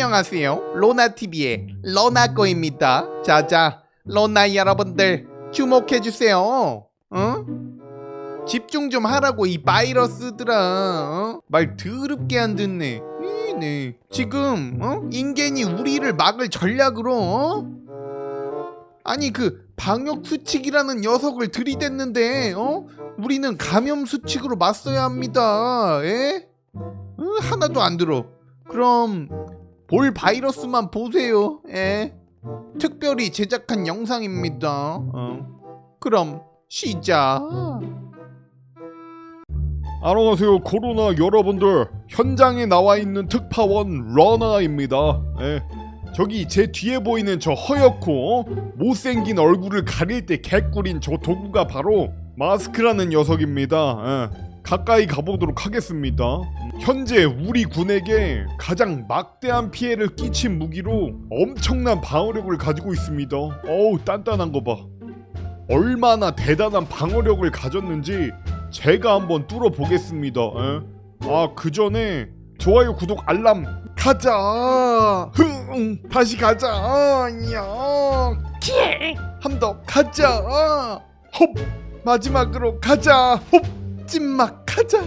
안녕하세요. 로나TV의 로나꺼입니다. 자자, 로나 여러분들 주목해주세요. 응? 집중 좀 하라고 이 바이러스들아. 어? 말 더럽게 안 듣네. 네. 지금 어? 인간이 우리를 막을 전략으로 어? 아니 그 방역 수칙이라는 녀석을 들이댔는데 어? 우리는 감염 수칙으로 맞서야 합니다. 예? 어, 하나도 안 들어. 그럼 볼 바이러스만 보세요. 예. 특별히 제작한 영상입니다. 어. 그럼 시작. 안녕하세요 코로나 여러분들 현장에 나와 있는 특파원 러나입니다 예. 저기 제 뒤에 보이는 저 허옇고 어? 못생긴 얼굴을 가릴 때 개꿀인 저 도구가 바로 마스크라는 녀석입니다 예. 가까이 가보도록 하겠습니다 현재 우리 군에게 가장 막대한 피해를 끼친 무기로 엄청난 방어력을 가지고 있습니다 어우 단단한 거 봐 얼마나 대단한 방어력을 가졌는지 제가 한번 뚫어 보겠습니다. 아, 그 전에 좋아요, 구독, 알람 가자. 흥, 다시 가자. 야. 한더 가자. 헙. 마지막으로 가자. 헙. 찐막 가자.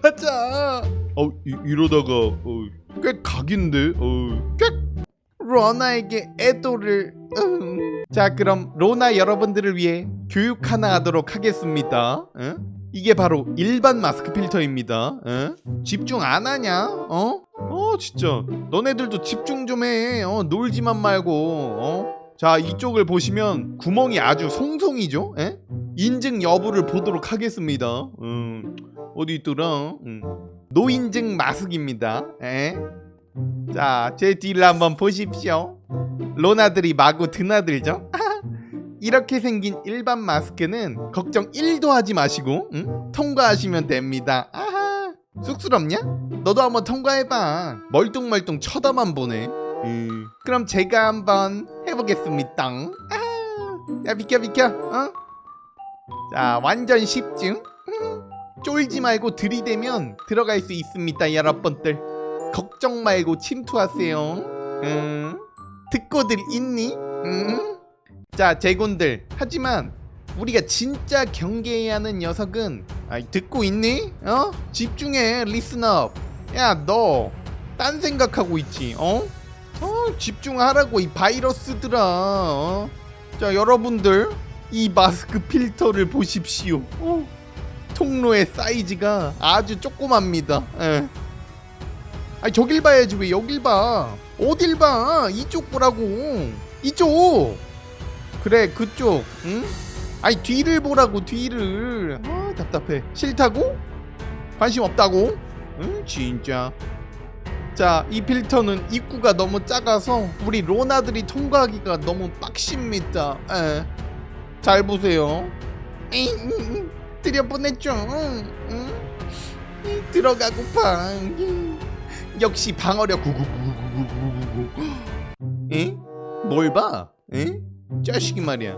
가자. 어, 이, 이러다가 어, 꽤 각인데. 어. 꽥! 로나에게 애도를 응. 자 그럼 로나 여러분들을 위해 교육 하나 하도록 하겠습니다 응? 이게 바로 일반 마스크 필터입니다 응? 집중 안 하냐 어? 어 진짜 너네들도 집중 좀해 어? 놀지만 말고 어? 자 이쪽을 보시면 구멍이 아주 송송이죠 에? 인증 여부를 보도록 하겠습니다 음, 어디 있더라 음. 노인증 마스크입니다 에? 자, 제 뒤를 한번 보십시오. 로나들이 마구 드나들죠? 이렇게 생긴 일반 마스크는 걱정 1도 하지 마시고 응? 통과하시면 됩니다. 아하, 쑥스럽냐? 너도 한번 통과해봐. 멀뚱멀뚱 쳐다만 보네. 음, 그럼 제가 한번 해보겠습니다. 아하, 야 비켜 비켜. 어? 자, 완전 쉽죠? 음, 쫄지 말고 들이대면 들어갈 수 있습니다, 여러분들. 걱정 말고 침투하세요. 응? 듣고들 있니? 응? 자, 제군들. 하지만 우리가 진짜 경계해야 하는 녀석은 아, 듣고 있니? 어? 집중해, 리스너. 야, 너 딴 생각하고 있지? 어? 어, 집중하라고 이 바이러스들아. 어? 자, 여러분들 이 마스크 필터를 보십시오. 어? 통로의 사이즈가 아주 조그맣니다. 예. 아니 저길 봐야지 왜 여길 봐 어딜 봐 이쪽 보라고 이쪽 그래 그쪽 응? 아니 뒤를 보라고 뒤를 아 답답해 싫다고? 관심 없다고? 응 진짜 자 이 필터는 입구가 너무 작아서 우리 로나들이 통과하기가 너무 빡십니다 에. 잘 보세요 들여보냈죠? 들어가고파 역시 방어력 구구구구구구구구. 에? 뭘 봐? 에? 자식이 말이야.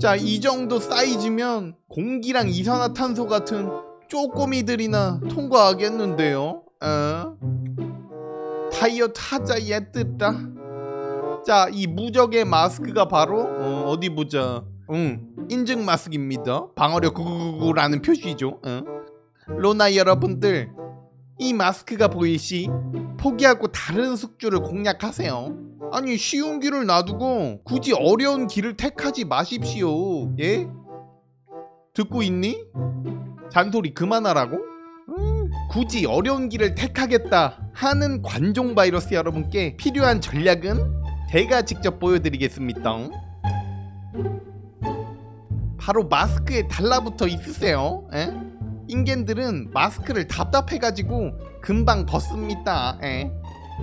자, 이 정도 사이즈면 공기랑 이산화탄소 같은 쪼꼬미들이나 통과하겠는데요. 어? 다이어트 하자 얘들아. 자, 이 무적의 마스크가 바로 어, 어디 보자. 응, 인증 마스크입니다. 방어력 구구구구라는 표시죠. 어? 로나 여러분들 이 마스크가 보일 시 포기하고 다른 숙주를 공략하세요. 아니 쉬운 길을 놔두고 굳이 어려운 길을 택하지 마십시오. 예? 듣고 있니? 잔소리 그만하라고? 음, 굳이 어려운 길을 택하겠다 하는 관종 바이러스 여러분께 필요한 전략은 제가 직접 보여드리겠습니다. 바로 마스크에 달라붙어 있으세요. 예? 인간들은 마스크를 답답해가지고 금방 벗습니다. 에.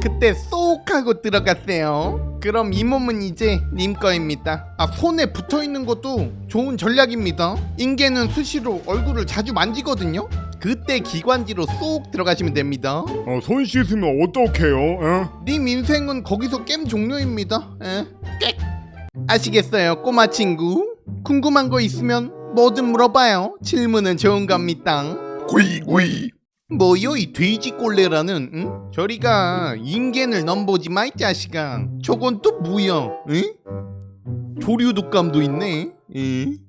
그때 쏙 하고 들어갔어요. 그럼 이 몸은 이제 님 거입니다. 아 손에 붙어 있는 것도 좋은 전략입니다. 인간은 수시로 얼굴을 자주 만지거든요. 그때 기관지로 쏙 들어가시면 됩니다. 어, 손 씻으면 어떡해요? 에? 님 인생은 거기서 게임 종료입니다. 에. 꽥. 아시겠어요, 꼬마 친구? 궁금한 거 있으면 뭐든 물어봐요. 질문은 좋은 겁니다. 구이 구이 뭐요 이 돼지꼴레라는 응? 저리가 인간을 넘보지 마이 자식아 저건 또 뭐야 응? 조류독감도 있네 응?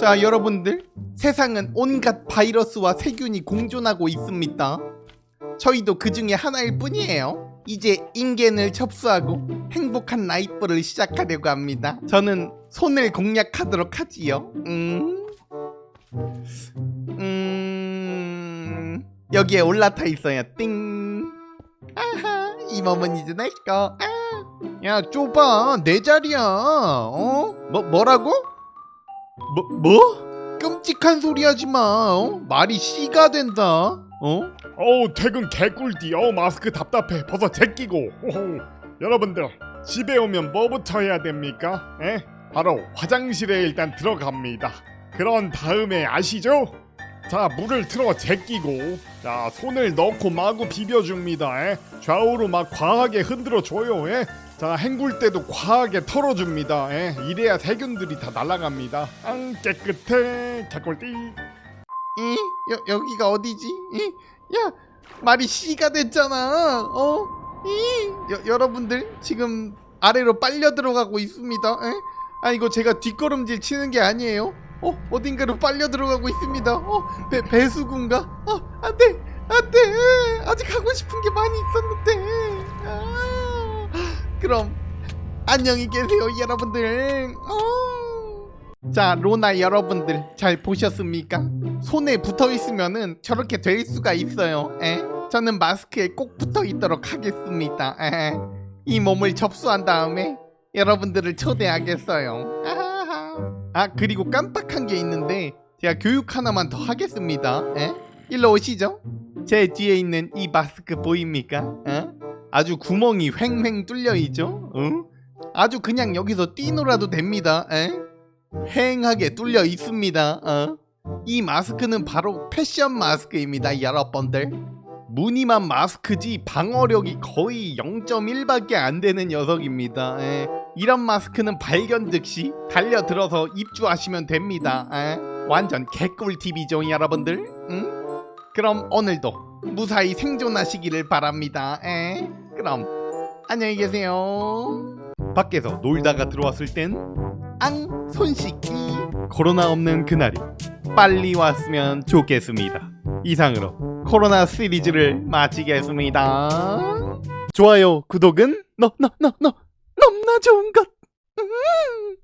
자 여러분들 세상은 온갖 바이러스와 세균이 공존하고 있습니다 저희도 그 중에 하나일 뿐이에요 이제 인간을 접수하고 행복한 라이프를 시작하려고 합니다 저는 손을 공략하도록 하지요 음... 음... 여기에 올라타 있어요. 띵. 아하, 이 몸은 이제 내 거. 아. 야, 좁아. 내 자리야. 어? 뭐 뭐라고? 뭐 뭐? 끔찍한 소리 하지 마. 어? 말이 씨가 된다. 어? 어우 퇴근 개꿀띠 어 마스크 답답해 벗어 제끼고 호호. 여러분들 집에 오면 뭐부터 해야 됩니까? 에? 바로 화장실에 일단 들어갑니다 그런 다음에 아시죠? 자 물을 틀어 제끼고 자 손을 넣고 마구 비벼줍니다 에? 좌우로 막 과하게 흔들어 줘요 에? 자 헹굴 때도 과하게 털어줍니다 에? 이래야 세균들이 다 날아갑니다 앙 깨끗해 개꿀띠 이? 여, 여기가 어디지? 이? 야, 말이 씨가 됐잖아. 어? 이? 여, 여러분들 지금 아래로 빨려 들어가고 있습니다. 에? 아 이거 제가 뒷걸음질 치는 게 아니에요. 어? 어딘가로 빨려 들어가고 있습니다. 어? 배, 배수구인가? 어? 안 돼! 안 돼! 아직 하고 싶은 게 많이 있었는데. 아, 그럼 안녕히 계세요, 여러분들. 어. 자, 로나 여러분들 잘 보셨습니까? 손에 붙어 있으면은 저렇게 될 수가 있어요. 에? 저는 마스크에 꼭 붙어 있도록 하겠습니다. 에? 이 몸을 접수한 다음에 여러분들을 초대하겠어요. 아하하. 아 그리고 깜빡한 게 있는데 제가 교육 하나만 더 하겠습니다. 에? 일로 오시죠. 제 뒤에 있는 이 마스크 보입니까? 에? 아주 구멍이 횡횡 뚫려 있죠. 응? 아주 그냥 여기서 뛰놀아도 됩니다. 에? 휑하게 뚫려 있습니다. 어? 이 마스크는 바로 패션 마스크입니다, 여러분들. 무늬만 마스크지 방어력이 거의 0.1밖에 안 되는 녀석입니다. 예. 이런 마스크는 발견 즉시 달려들어서 입주하시면 됩니다. 예. 완전 개꿀 팁이죠, 여러분들. 응? 그럼 오늘도 무사히 생존하시기를 바랍니다. 예. 그럼 안녕히 계세요. 밖에서 놀다가 들어왔을 땐 앙! 손 씻기 코로나 없는 그날이 빨리 왔으면 좋겠습니다. 이상으로 코로나 시리즈를 마치겠습니다. 좋아요 구독은 너너너너 너무나 좋은 것. 음.